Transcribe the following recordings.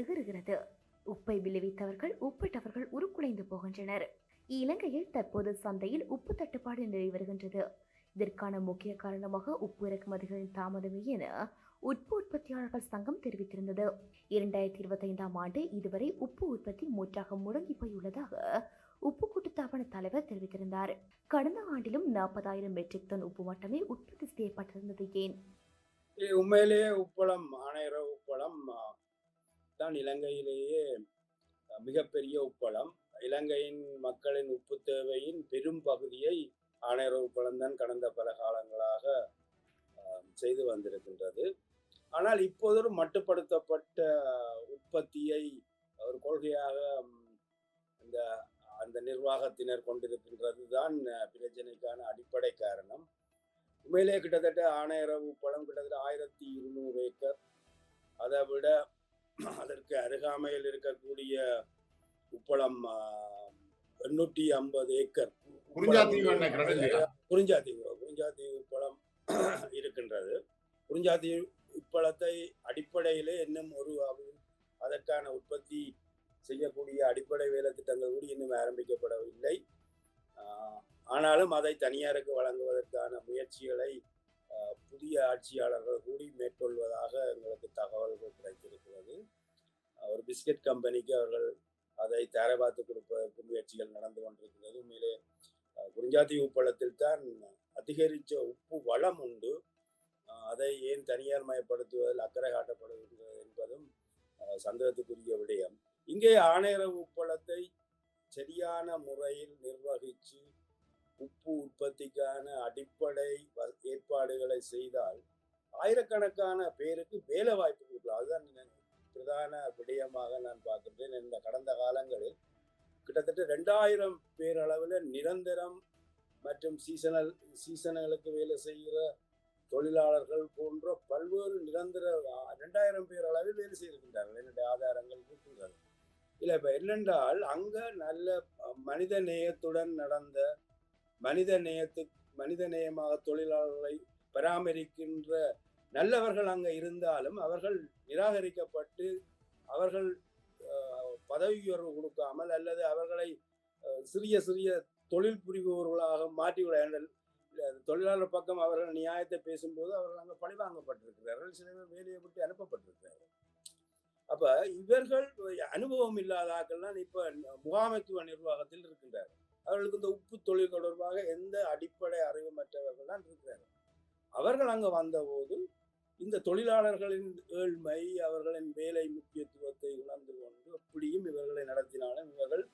எகிறுகிறது. உப்பை விளைவித்தவர்கள் உப்பிட்டவர்கள் உருக்குலைந்து போகின்றனர். இலங்கையில் தற்போது சந்தையில் உப்பு தட்டுப்பாடு நிலவி வருகின்றது. இதற்கான முக்கிய காரணமாக உப்பு இறக்குமதிகளின் தாமதமே என உப்பு உற்பத்தியாளர்கள் சங்கம் தெரிவித்திருந்தது. இரண்டாயிரத்தி இருபத்தி ஐந்தாம் ஆண்டு இதுவரை உப்பு உற்பத்தி மூற்றாக முடங்கி போயுள்ளதாக உப்பு கூட்டுத்தாபன தலைவர் தெரிவித்திருந்தார். கடந்த ஆண்டிலும் நாற்பதாயிரம் மெட்ரிக் டன் உப்பு மட்டுமே உற்பத்தி செய்யப்பட்டிருந்தது ஏன்? உண்மையிலேயே உப்பளம் ஆணையர உப்பளம் தான் இலங்கையிலேயே மிகப்பெரிய உப்பளம். இலங்கையின் மக்களின் உப்பு தேவையின் பெரும் பகுதியை ஆணையர் உப்பளம் தான் கடந்த பல காலங்களாக செய்து வந்திருக்கின்றது. ஆனால் இப்போது ஒரு மட்டுப்படுத்தப்பட்ட உற்பத்தியை ஒரு கொள்கையாக இந்த அந்த நிர்வாகத்தினர் கொண்டிருக்கின்றது தான் பிரச்சனைக்கான அடிப்படை காரணம். உண்மையிலே கிட்டத்தட்ட ஆணையரவு பழம் கிட்டத்தட்ட ஆயிரத்தி இருநூறு ஏக்கர். அதை விட அதற்கு அருகாமையில் இருக்கக்கூடிய உப்பளம் எண்ணூற்றி ஐம்பது ஏக்கர் குறிஞ்சாத்தீவு? குறிஞ்சாத்தீவு உப்பளம் இருக்கின்றது. குறிஞ்சாத்தீவு உப்பளத்தை அடிப்படையிலே இன்னும் ஒரு அதற்கான உற்பத்தி செய்யக்கூடிய அடிப்படை வேலை திட்டங்கள் கூட இன்னும் ஆரம்பிக்கப்படவில்லை. ஆனாலும் அதை தனியாருக்கு வழங்குவதற்கான முயற்சிகளை புதிய ஆட்சியாளர்கள் கூடி மேற்கொள்வதாக எங்களுக்கு தகவல்கள் கிடைத்திருக்கிறது. ஒரு பிஸ்கட் கம்பெனிக்கு அவர்கள் அதை தர பார்த்து கொடுப்பதற்கு முயற்சிகள் நடந்து கொண்டிருக்கிறது. உண்மையிலே குறிஞ்சாத்தி உப்பளத்தில் தான் அதிகரித்த உப்பு வளம் உண்டு. அதை ஏன் தனியார் மயப்படுத்துவதில் அக்கறை காட்டப்படுகின்றது என்பதும் சந்தேகத்துக்குரிய விடயம். இங்கே ஆணையர உப்பளத்தை சரியான முறையில் நிர்வகித்து உப்பு உற்பத்திக்கான அடிப்படை ஏற்பாடுகளை செய்தால் ஆயிரக்கணக்கான பேருக்கு வேலை வாய்ப்பு கொடுக்கலாம். அதுதான் பிரதான விடயமாக நான் பார்க்கின்றேன். இந்த கடந்த காலங்களில் கிட்டத்தட்ட ரெண்டாயிரம் பேர் அளவில் நிரந்தரம் மற்றும் சீசனல் சீசன்களுக்கு வேலை செய்கிற தொழிலாளர்கள் போன்ற பல்வேறு நிரந்தர ரெண்டாயிரம் பேர் அளவில் வேலை செய்திருக்கின்றார்கள். என்னுடைய ஆதாரங்கள் இருக்கின்றது இல்லை இப்போ என்னென்றால் அங்கே நல்ல மனித நேயத்துடன் நடந்த மனித நேயத்து மனித நேயமாக தொழிலாளர்களை பராமரிக்கின்ற நல்லவர்கள் அங்கே இருந்தாலும் அவர்கள் நிராகரிக்கப்பட்டு அவர்கள் பதவி உயர்வு கொடுக்காமல் அல்லது அவர்களை சிறிய சிறிய தொழில் புரிபவர்களாக மாற்றிவிட தொழிலாளர் பக்கம் அவர்கள் நியாயத்தை பேசும்போது அவர்கள் அங்கே பழிவாங்கப்பட்டிருக்கிறார்கள் சில பேர் வேலையை விட்டு அனுப்பப்பட்டிருக்கிறார்கள். அப்ப இவர்கள் அனுபவம் இல்லாத ஆக்கள்லாம் இப்ப முகாமைத்துவ நிர்வாகத்தில் இருக்கின்றார்கள். அவர்களுக்கு இந்த உப்பு தொழில் தொடர்பாக எந்த அடிப்படை அறிவுமற்றவர்கள் தான் இருக்கிறார்கள். அவர்கள் அங்கு வந்தபோது இந்த தொழிலாளர்களின் ஏழ்மை அவர்களின் வேலை முக்கியத்துவத்தை உணர்ந்து கொண்டு அப்படியும் இவர்களை நடத்தினாலும் இவர்கள்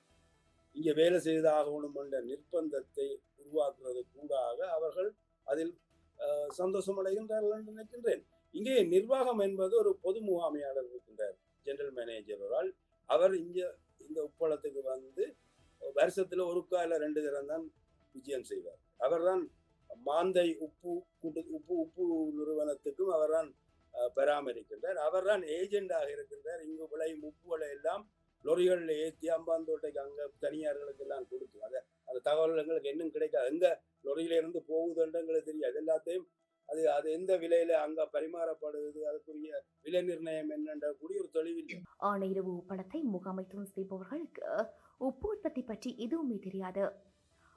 இங்கே வேலை செய்தாகணும் என்ற நிர்பந்தத்தை உருவாக்குறது கூடாக அவர்கள் அதில் சந்தோஷமடைகின்றார்கள் சந்தோஷம் அடைகின்றார்கள் என்று நினைக்கின்றேன். இங்கே நிர்வாகம் என்பது ஒரு பொது முகாமையாளர் இருக்கின்றார் ஜெனரல் மேனேஜரால் அவர் இங்கே இந்த உப்பளத்துக்கு வந்து வருஷத்துல ஒரு கால ரெண்டு தரம் தான் விஜயம் செய்வார். அவர்தான் மாந்தை உப்பு கூட்டு உப்பு உப்பு நிறுவனத்துக்கும் அவர்தான் அஹ், பராமரிக்கின்றார். அவர்தான் ஏஜெண்டாக இருக்கின்றார். இங்கு விளையும் உப்புகளை எல்லாம் லொரிகளில் ஏற்றி அம்பாந்தோட்டைக்கு அங்க தனியார்களுக்கு எல்லாம் கொடுத்து அதை அந்த தகவல் எங்களுக்கு இன்னும் கிடைக்காது. எங்க லொரியில இருந்து போகுதுன்னு தெரியாது. எல்லாத்தையும் அது அது எந்த விலையில அங்க பரிமாறப்படுது அதுக்குரிய விலை நிர்ணயம் என்னன்ற கூடிய ஒரு தெளிவில்லை. ஆணையிரவு உப்பளத்தை முகாமைத்துவம் செய்பவர்களுக்கு உப்பு உற்பத்தி பற்றி எதுவுமே தெரியாது.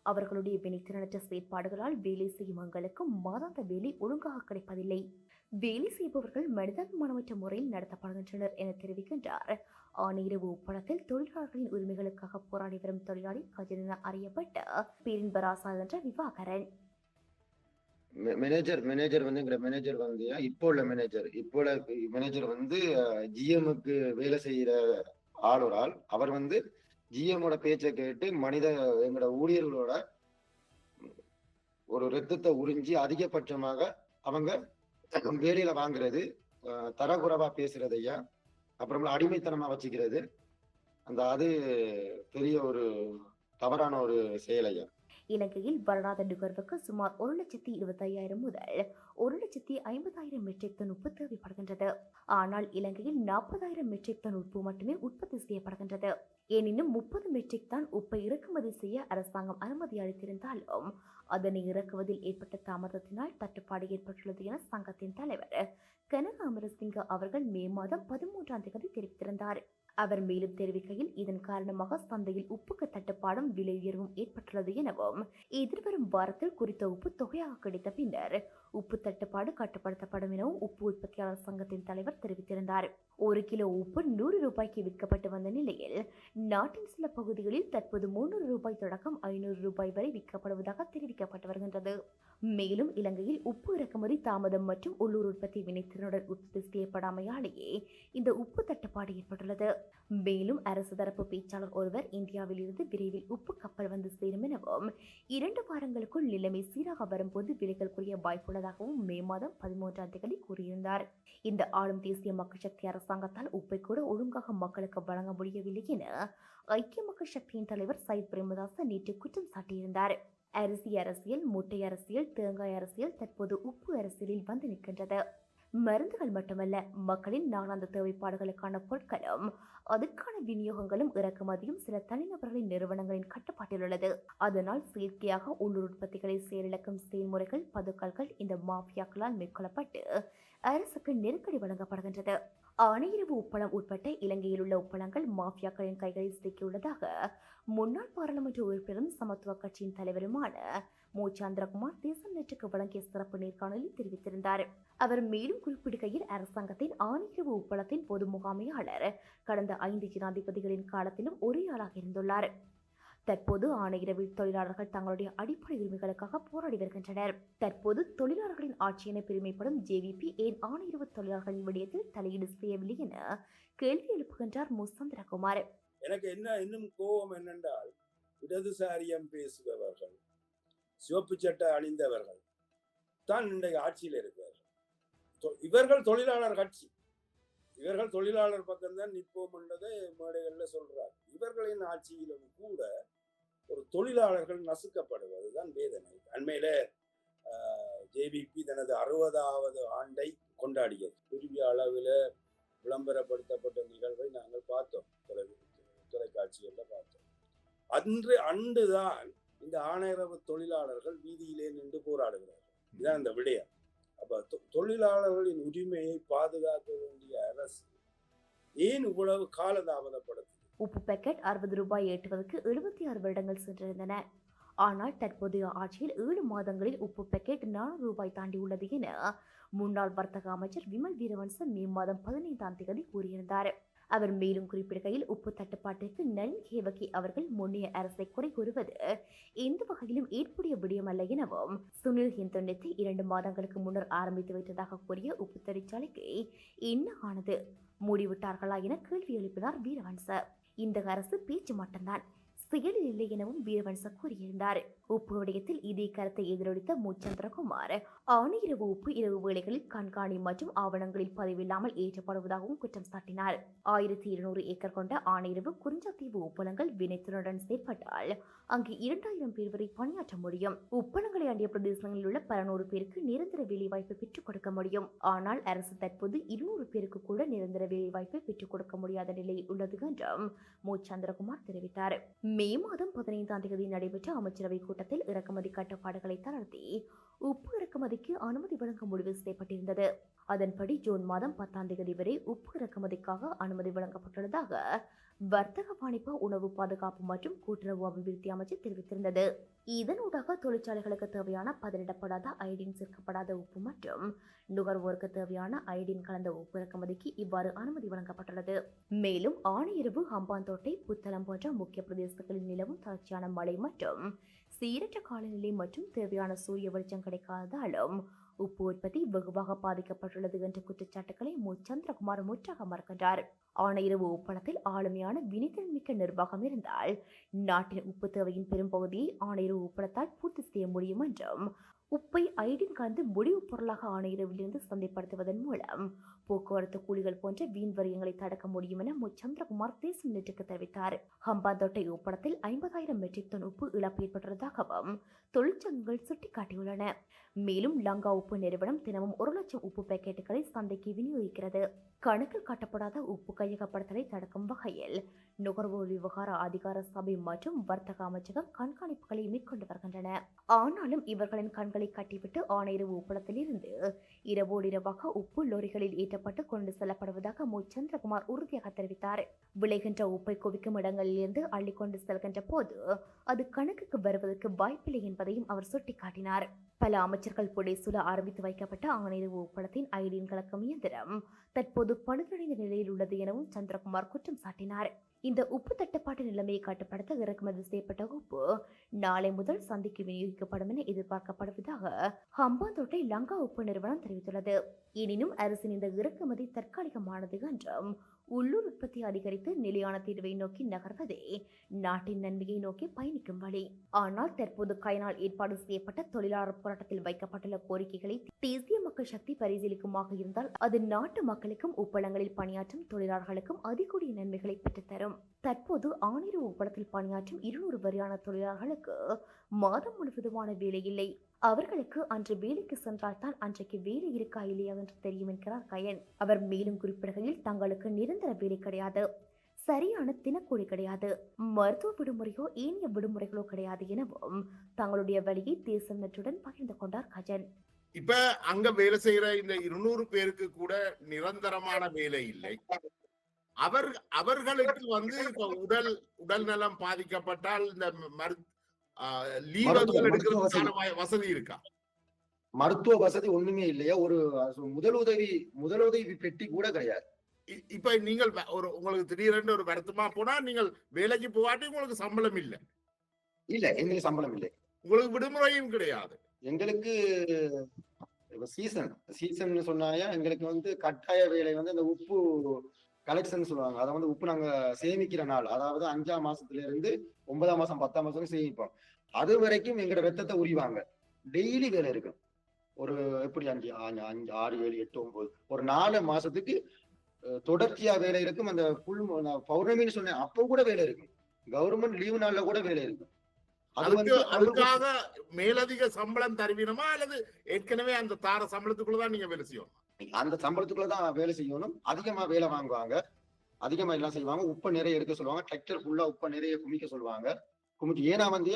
அவர்களுடைய வினைத்திறனற்ற செயற்பாடுகளால் வேலை செய்யும் எங்களுக்கு மாதாந்த வேலை ஒழுங்காக கிடைப்பதில்லை. வேலை செய்பவர்கள் மனிதாபிமானமற்ற முறையில் நடத்தப்படுகின்றனர் என தெரிவிக்கின்றார். ஆணையிரவு ஒப்படத்தில் தொழிலாளர்களின் உரிமைகளுக்காக போராடி வரும் தொழிலாளி கஜன் அறியப்பட்ட பேரின்பராசா என்ற விவாகரன். மேனேஜர் மேனேஜர் வந்து எங்க மேனேஜர் வந்து இப்போ உள்ள மேனேஜர் இப்போ உள்ள மேனேஜர் வந்து ஜிஎம்க்கு வேலை செய்யற ஆள் ஒரு ஆள் அவர் வந்து ஜிஎம்மோட பேச்சை கேட்டு மனித எங்களோட ஊழியர்களோட ஒரு ரத்தத்தை உறிஞ்சி அதிகபட்சமாக அவங்க வேலையில வாங்குறது அஹ், பேசுறது ஐயா. அப்புறமா அடிமைத்தனமா வச்சுக்கிறது. அந்த அது பெரிய ஒரு தவறான ஒரு செயல் ஐயா. இலங்கையில் வருடாத நுகர்வுக்கு சுமார் ஒரு லட்சத்தி இருபத்தையாயிரம் முதல் ஒரு லட்சத்தி ஐம்பதாயிரம் மெட்ரிக் டன் உப்பு தேவைப்படுகின்றது. ஆனால் இலங்கையில் நாற்பதாயிரம் மெட்ரிக் டன் உப்பு மட்டுமே உற்பத்தி செய்யப்படுகின்றது. எனினும் முப்பது மெட்ரிக் டன் உப்பை இறக்குமதி செய்ய அரசாங்கம் அனுமதி அளித்திருந்தாலும் அதனை இறக்குவதில் ஏற்பட்ட தாமதத்தினால் தட்டுப்பாடு ஏற்பட்டுள்ளது என சங்கத்தின் தலைவர் கனக அமரசிங்க அவர்கள் மே மாதம் பதிமூன்றாம் தேதி தெரிவித்திருந்தார். அவர் மேலும் தெரிவிக்கையில் இதன் காரணமாக சந்தையில் உப்புக்கு தட்டுப்பாடும் விலை உயர்வும் ஏற்பட்டுள்ளது எனவும் எதிர்வரும் வாரத்தில் குறித்த உப்பு தொகையாக கிடைத்த பின்னர் உப்பு தட்டுப்பாடு கட்டுப்படுத்தப்படும் எனவும் உப்பு உற்பத்தியாளர் சங்கத்தின் தலைவர் தெரிவித்திருந்தார். ஒரு கிலோ உப்பு நூறு ரூபாய்க்கு விற்கப்பட்டு வந்த நிலையில் நாட்டின் சில பகுதிகளில் தற்போது முன்னூறு ரூபாய் தொடக்கம் ஐநூறு ரூபாய் வரை விற்கப்படுவதாக தெரிவிக்கப்பட்டு வருகின்றது. மேலும் இலங்கையில் உப்பு இறக்குமதி தாமதம் மற்றும் உள்ளூர் உற்பத்தி வினைத்திறனுடன் உற்பத்தி செய்யப்படாமையாலேயே இந்த உப்பு தட்டுப்பாடு ஏற்பட்டுள்ளது. மேலும் அரசு தரப்பு பேச்சாளர் ஒருவர் இந்தியாவில் இருந்து விரைவில் உப்பு கப்பல் வந்து சேரும் எனவும் இரண்டு வாரங்களுக்குள் நிலைமை சீராக வரும்போது விலைகள் குறைய வாய்ப்புள்ளதாகவும் மே மாதம் பதிமூன்றாம் தேதி கூறியிருந்தார். இந்த ஆளும் தேசிய மக்கள் சக்தி அரசாங்கத்தால் உப்பை கூட ஒழுங்காக மக்களுக்கு வழங்க முடியவில்லை என ஐக்கிய மக்கள் சக்தியின் தலைவர் சயித் பிரேமதாச நேற்று குற்றம் சாட்டியிருந்தார். அரிசி அரசியல் முட்டை அரசியல் தேங்காய் அரசியல் தற்போது உப்பு அரசியலில் வந்து நிற்கின்றது. மருந்துகள் மட்டுமல்ல மக்களின் நாளாந்த தேவைப்பாடுகளுக்கான பொருட்களும் அதற்கான விநியோகங்களும் இறக்குமதியும் சில தனிநபர்களின் நிறுவனங்களின் கட்டுப்பாட்டில் உள்ளது. அதனால் செயற்கையாக உள்ளூர் உற்பத்திகளை செயலிழக்கும் செயல்முறைகள் பதுக்கல்கள் இந்த மாஃபியாக்களால் மேற்கொள்ளப்பட்டு அரசுக்கு நெருக்கடி வழங்கப்படுகின்றது. ஆணையரவு உப்பளம் உட்பட்ட இலங்கையில் உள்ள உப்பளங்கள் மாஃபியாக்களின் கைகளில் சிக்கியுள்ளதாக முன்னாள் பாராளுமன்ற உறுப்பினரும் சமத்துவ கட்சியின் தலைவருமான மு சந்திரகுமார் தேசம் நேற்றுக்கு வழங்கிய சிறப்பு நேர்காணலில் தெரிவித்திருந்தார். அவர் மேலும் குறிப்பிடுகையில் அரசாங்கத்தின் ஆணையரவு உப்பளத்தின் பொது முகாமையாளர் கடந்த ஐந்து ஜனாதிபதிகளின் காலத்திலும் ஒரே ஆளாக இருந்துள்ளார். தற்போது ஆணையரவில் தொழிலாளர்கள் தங்களுடைய அடிப்படை உரிமைகளுக்காக போராடி வருகின்றனர். தற்போது தொழிலாளர்களின் ஆட்சி என பெருமைப்படும் ஜேவிபி ஏன் ஆணையரவு தொழிலாளர்களின் விடயத்தில் தலையீடு செய்யவில்லை என கேள்வி எழுப்புகின்றார் மு சந்திரகுமார் எனக்கு என்ன இன்னும் கோபம் என்னென்றால் இடதுசாரியம் பேசுபவர்கள் சிவப்பு சட்டை அணிந்தவர்கள் தான் இன்றைய ஆட்சியில் இருக்கிறார்கள். தொ- இவர்கள் தொழிலாளர் கட்சி. இவர்கள் தொழிலாளர் பக்கம்தான் நிற்போம் என்றதை மேடைகளில் சொல்றார் இவர்களின் ஆட்சியிலும் கூட ஒரு தொழிலாளர்கள் நசுக்கப்படுவது தான் வேதனை. அண்மையில ஜேபிபி தனது அறுபதாவது ஆண்டை கொண்டாடியது. பெரிய அளவில் விளம்பரப்படுத்தப்பட்ட நிகழ்வை நாங்கள் பார்த்தோம். தொலை தொலைக்காட்சிகளில் பார்த்தோம். அன்று அன்றுதான் இந்த ஆணையரவு தொழிலாளர்கள் வீதியிலே நின்று போராடுகிறார்கள். இதுதான் இந்த விடயம். அப்ப தொழிலாளர்களின் உரிமையை பாதுகாக்க வேண்டிய அரசு ஏன் இவ்வளவு காலதாமதப்படுத்துது உப்பு பேக்கெட் அறுபது ரூபாய் ஏற்றுவதற்கு எழுபத்தி ஆறு வருடங்கள் சென்றிருந்தன. ஆனால் தற்போதைய ஆட்சியில் ஏழு மாதங்களில் உப்பு பேக்கெட் நானூறு ரூபாய் தாண்டி உள்ளது என முன்னாள் வர்த்தக அமைச்சர் விமல் வீரவன்சன் மே மாதம் பதினைந்தாம் தேதி கூறியிருந்தார். அவர் மேலும் குறிப்பிடுகையில் உப்பு தட்டுப்பாட்டிற்கு நளின் ஹேவகி அவர்கள் முன்னைய அரசை குறை கூறுவது எந்த வகையிலும் ஏற்புடைய விடயமல்ல எனவும் சுனில் ஹிந்தோனத்தை இரண்டு மாதங்களுக்கு முன்னர் ஆரம்பித்து வைத்ததாக கூறிய உப்பு தொழிற்சாலைக்கு என்ன ஆனது? மூடிவிட்டார்களா என கேள்வி எழுப்பினார் வீரவன்ச. இந்த அரசு பேச்சு மட்டும்தான் செயலில் இல்லை எனவும் வீரவன்ச கூறியிருந்தார். உப்பு விடயத்தில் இதே கருத்தை எதிரொலித்த மு சந்திரகுமார் ஆணையரவு உப்பு இரவு வேளைகளில் கண்காணி மற்றும் ஆவணங்களில் பதிவில்லாமல் ஏற்றப்படுவதாகவும் குற்றம் சாட்டினார். ஆயிரத்தி இருநூறு ஏக்கர் கொண்ட ஆணையரவு குறிஞ்சாத்தீவு உப்பளங்கள் வினைத்துடன் செயற்பட்டால் அங்கு இரண்டாயிரம் பேர் வரை பணியாற்ற முடியும். உப்பளங்களை அண்டிய பிரதேசங்களில் உள்ள பல நூறு பேருக்கு நிரந்தர வேலைவாய்ப்பை பெற்றுக் கொடுக்க முடியும். ஆனால் அரசு தற்போது இருநூறு பேருக்கு கூட நிரந்தர வேலைவாய்ப்பை பெற்றுக் கொடுக்க முடியாத நிலையில் உள்ளது என்றும் மு சந்திரகுமார் தெரிவித்தார். மே மாதம் பதினைந்தாம் தேதி நடைபெற்ற அமைச்சரவை கூட்டத்தில் இறக்குமதி கட்டுப்பாடுகளை தளர்த்தி உப்பு இறக்குமதிக்கு அனுமதி வழங்க முடிவு செய்யப்பட்டிருந்தது. அதன்படி ஜூன் மாதம் பத்தாம் தேதி வரை உப்பு இறக்குமதிக்காக அனுமதி வழங்கப்பட்டுள்ளதாக வர்த்தக வாணிப உணவு பாதுகாப்பு மற்றும் கூட்டுறவு அபிவிருத்தி அமைச்சு தெரிவித்திருந்தது. இதனூடாக தொழிற்சாலைகளுக்கு தேவையான பதனிடப்படாத அயடின் சேர்க்கப்படாத உப்பு மற்றும் நுகர்வோருக்கு தேவையான அயடின் கலந்த உப்பு இறக்குமதிக்கு இவ்வாறு அனுமதி வழங்கப்பட்டுள்ளது. மேலும் ஆணையரவு ஹம்பாந்தோட்டை புத்தளம் போன்ற முக்கிய பிரதேசங்களில் நிலவும் தொடர்ச்சியான மழை மற்றும் சீரற்ற காலநிலை மற்றும் தேவையான சூரிய வெளிச்சம் கிடைக்காததாலும் உப்பு உற்பத்தி வெகுவாக பாதிக்கப்பட்டுள்ளது என்ற குற்றச்சாட்டுகளை மு. சந்திரகுமார் முற்றாக மறுக்கின்றார். ஆணையரவு உப்பளத்தில் ஆளுமையான வினைத்திறன் மிக்க நிர்வாகம் இருந்தால் நாட்டின் உப்பு தேவையின் பெரும்பகுதியை ஆணையரவு உப்பளத்தால் பூர்த்தி செய்ய முடியும் என்றும் உப்பை ஐடின் கலந்து முடிவுப் பொருளாக ஆணையரவிலிருந்து சந்தைப்படுத்துவதன் மூலம் போக்குவரத்து கூலிகள் போன்ற வீண் வரியங்களை தடுக்க முடியும் என மு. சந்திரகுமார் தேசம் நேற்றுக்கு தெரிவித்தார். ஹம்பாந்தோட்டை ஒப்படத்தில் ஐம்பதாயிரம் மெட்ரிக் டன் உப்பு இழப்பு ஏற்பட்டுள்ளதாகவும் தொழிற்சங்கங்கள் சுட்டிக்காட்டியுள்ளன. மேலும் லங்கா உப்பு நிறுவனம் தினமும் ஒரு லட்சம் உப்பு பேக்கெட்டுகளை சந்தைக்கு விநியோகிக்கிறது. கணக்கில் காட்டப்படாத உப்பு கையகப்படுத்தலை தடுக்கும் வகையில் நுகர்வோர் விவகார அதிகார சபை மற்றும் வர்த்தக அமைச்சகம் கண்காணிப்புகளை மேற்கொண்டு வருகின்றன. ஆனாலும் இவர்களின் கண்களை கட்டிவிட்டு ஆணையரவு உப்பளத்தில் இரவோடிரவாக உப்பு லோரிகளில் ஏற்றப்பட்டு கொண்டு செல்லப்படுவதாக மு சந்திரகுமார் உறுதியாக தெரிவித்தார். விளைகின்ற உப்பை குவிக்கும் இடங்களிலிருந்து அள்ளிக்கொண்டு செல்கின்ற போது அது கணக்குக்கு வருவதற்கு வாய்ப்பில்லை என்பதையும் அவர் சுட்டிக்காட்டினார். பல அமைச்சர்கள் புடைசூழ ஆரம்பித்து வைக்கப்பட்ட ஆணையர் உப்பளத்தின் ஐடியின் கலக்கும் இயந்திரம் தற்போது பழுதடைந்த நிலையில் உள்ளது எனவும் சந்திரகுமார் குற்றம் சாட்டினார். இந்த உப்பு தட்டுப்பாட்டு நிலைமையை கட்டுப்படுத்த இறக்குமதி செய்யப்பட்ட உப்பு நாளை முதல் சந்தைக்கு விநியோகிக்கப்படும் என எதிர்பார்க்கப்படுவதாக ஹம்பாந்தோட்டை லங்கா உப்பு நிறுவனம் தெரிவித்துள்ளது. எனினும் அரசின் இந்த இறக்குமதி தற்காலிகமானது என்றும் உள்ளூர் உற்பத்தி அதிகரித்து நிலையான தீர்வை நோக்கி நகர்வதே நாட்டின் நன்மையை நோக்கி பயணிக்கும் வழி. ஆனால் தற்போது கைனால் ஏற்பாடு செய்யப்பட்ட தொழிலாளர் போராட்டத்தில் வைக்கப்பட்டுள்ள கோரிக்கைகளை தேசிய மக்கள் சக்தி பரிசீலிக்குமாக இருந்தால் அது நாட்டு மக்களுக்கும் உப்பளங்களில் பணியாற்றும் தொழிலாளர்களுக்கும் அதிகூடிய நன்மைகளை பெற்றுத்தரும். தற்போது ஆணிரு உப்பளத்தில் பணியாற்றும் இருநூறு வரையான தொழிலாளர்களுக்கு மாதம் முழுவதுமான வேலை இல்லை. அவர்களுக்கு அன்று வேலைக்கு சென்றால் தான் அன்றைக்கு வேலை இருக்கா இல்லையா என்று தெரியும் என்கிறார் கயன். அவர் மேலும் குறிப்பிடுகையில் தங்களுக்கு நிரந்தர வேலை கிடையாது. சரியான தினக்கூலி கிடையாது. மருத்துவ விடுமுறையோ ஏனைய விடுமுறைகளோ கிடையாது எனவும் தங்களுடைய வழியை தேசம் நற்றுடன் பகிர்ந்து கொண்டார் கஜன். இப்ப அங்க வேலை செய்யற இந்த இருநூறு பேருக்கு கூட நிரந்தரமான வேலை இல்லை. அவர் அவர்களுக்கு வந்து இப்ப உடல் உடல் நலம் பாதிக்கப்பட்டால் இந்த மரு வசதி. இருக்கா? மருத்துவ வசதி ஒண்ணுமே இல்லையா? ஒரு முதலுதவி முதலுதவி பெட்டி கூட கிடையாது. இப்ப நீங்கள் ஒரு உங்களுக்கு திடீரென்று ஒரு வருத்தமா போனா நீங்கள் வேலைக்கு போகாட்டி உங்களுக்கு சம்பளம் இல்லை. இல்ல எங்களுக்கு சம்பளம் இல்லை. உங்களுக்கு விடுமுறையும் கிடையாது. எங்களுக்கு சீசன் சீசன் சொன்னாயா எங்களுக்கு வந்து கட்டாய வேலை வந்து அந்த உப்பு கலெக்ஷன் சொல்லுவாங்க. அதை வந்து உப்பு நாங்க சேமிக்கிற நாள். அதாவது அஞ்சாம் மாசத்துல இருந்து ஒன்பதாம் மாசம் பத்தாம் மாசம் சேமிப்போம். அது வரைக்கும் எங்களோட ரத்தத்தை உரிவாங்க. டெய்லி வேலை இருக்கும் ஒரு எப்படி அஞ்சு அஞ்சு ஆறு ஏழு எட்டு ஒன்பது. ஒரு நாலு மாசத்துக்கு தொடர்ச்சியா வேலை இருக்கும். அந்த புல் பௌர்ணமின்னு சொன்னேன். அப்போ கூட வேலை இருக்கும். கவர்மெண்ட் லீவு நாள்ல கூட வேலை இருக்கும். அது வந்து அதுக்காக மேலதிக சம்பளம் தருவீனமா? அல்லது ஏற்கனவே அந்த தார சம்பளத்துக்குள்ளதான் நீங்க வேலை செய்யணும்? அந்த சம்பளத்துக்குள்ள தான் வேலை செய்யணும். அதிகமா வேலை வாங்குவாங்க. அதிகமா எல்லாம் செய்வாங்க. உப்பை நிறைய எடுக்க சொல்லுவாங்க. டிராக்டர் ஃபுல்லா உப்பை நிறைய குமிக்க சொல்லுவாங்க. குமிச்சு ஏன்னா வந்து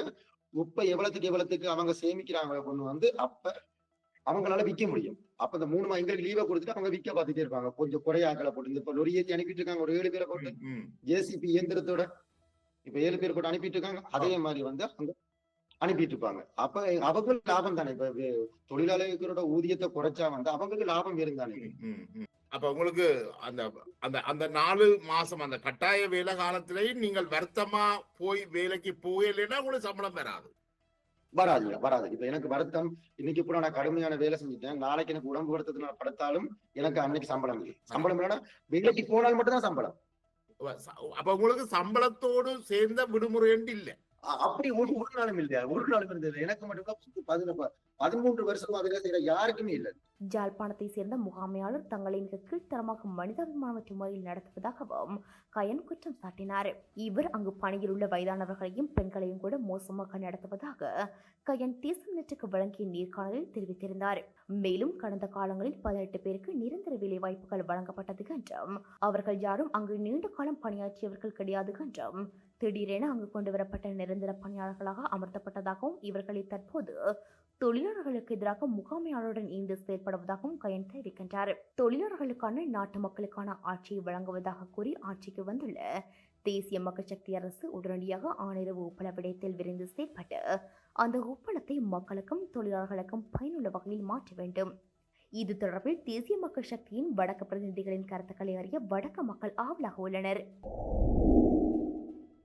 உப்பை எவ்வளவுக்கு எவ்வளவுக்கு அவங்க சேமிக்கிறாங்க கொண்டு வந்து அப்ப அவங்களால விற்க முடியும். அப்ப இந்த மூணு எங்களுக்கு லீவை கொடுத்துட்டு அவங்க விற்க பார்த்துட்டே இருப்பாங்க. கொஞ்சம் குறையாக்களை போட்டு. இப்ப லொரி ஏத்தி அனுப்பிட்டு இருக்காங்க. ஒரு ஏழு பேரை போட்டு. ஜேசிபி இயந்திரத்தோட இப்ப ஏழு பேர் போட்டு அனுப்பிட்டு இருக்காங்க. அதே மாதிரி வந்து அவங்க அனுப்பிட்டு இருப்பாங்க அப்ப அவங்களுக்கு லாபம் தானே? இப்ப தொழிலாளர்களோட ஊதியத்தை குறைச்சா வந்து அவங்களுக்கு லாபம் வேணும் தானே? ம், ம், ம். அப்ப உங்களுக்கு அந்த அந்த அந்த நாலு மாசம் அந்த கட்டாய வேலை காலத்திலேயும் நீங்கள் வருத்தமா போய் வேலைக்கு போகலைன்னா உங்களுக்கு சம்பளம் வராது. வராது வராது. இப்ப எனக்கு வருத்தம் இன்னைக்கு கூட நான் கடுமையான வேலை செஞ்சுட்டேன் நாளைக்கு எனக்கு உடம்பு வருத்தத்தினால படுத்தாலும் எனக்கு அன்னைக்கு சம்பளம் இல்லை. சம்பளம் இல்லைன்னா வேலைக்கு போனால் மட்டும்தான் சம்பளம். அப்ப உங்களுக்கு சம்பளத்தோடு சேர்ந்த விடுமுறை இல்ல. அப்படி ஒரு ஒரு நாளும் இல்லையா? ஒரு நாளும் இருந்தது. எனக்கு மட்டும் பதினொன்று பதிமூன்று வருஷமா வேலை செய்யற யாருக்குமே இல்லை. ஜாழ்ப்பாணத்தை சேர்ந்த முகாமையாளர் தங்களை மிக கீழ்த்தரமாக மனிதாபிமானமற்ற முறையில் நடத்துவதாகவும் கயன் குற்றம் சாட்டினார். இவர் அங்கு பணியில் உள்ள வயதானவர்களையும் பெண்களையும் கூட மோசமாக நடத்துவதாக கயன் தேசம் நேற்றுக்கு வழங்கிய நேர்காணலில் தெரிவித்திருந்தார். மேலும் கடந்த காலங்களில் பதினெட்டு பேருக்கு நிரந்தர வேலை வாய்ப்புகள் வழங்கப்பட்டது என்றும் அவர்கள் யாரும் அங்கு நீண்ட காலம் பணியாற்றியவர்கள் கிடையாது என்றும் திடீரென அங்கு கொண்டு வரப்பட்ட நிரந்தர பணியாளர்களாக அமர்த்தப்பட்டதாகவும் இவர்களை தற்போது தொழிலாளர்களுக்கு எதிராக முகாமையாளருடன் இணைந்து செயல்படுவதாகவும் கயன் தெரிவிக்கின்றார். தொழிலாளர்களுக்கான நாட்டு மக்களுக்கான ஆட்சியை வழங்குவதாக கூறி ஆட்சிக்கு வந்துள்ள தேசிய மக்கள் சக்தி அரசு உடனடியாக ஆணையரவு உப்பள விடயத்தில் விரைந்து செயல்பட்டு அந்த ஒப்பளத்தை மக்களுக்கும் தொழிலாளர்களுக்கும் பயனுள்ள வகையில் மாற்ற வேண்டும். இது தொடர்பில் தேசிய மக்கள் சக்தியின் வடக்கு பிரதிநிதிகளின் கருத்துக்களை அறிய வடக்கு மக்கள் ஆவலாக உள்ளனர்.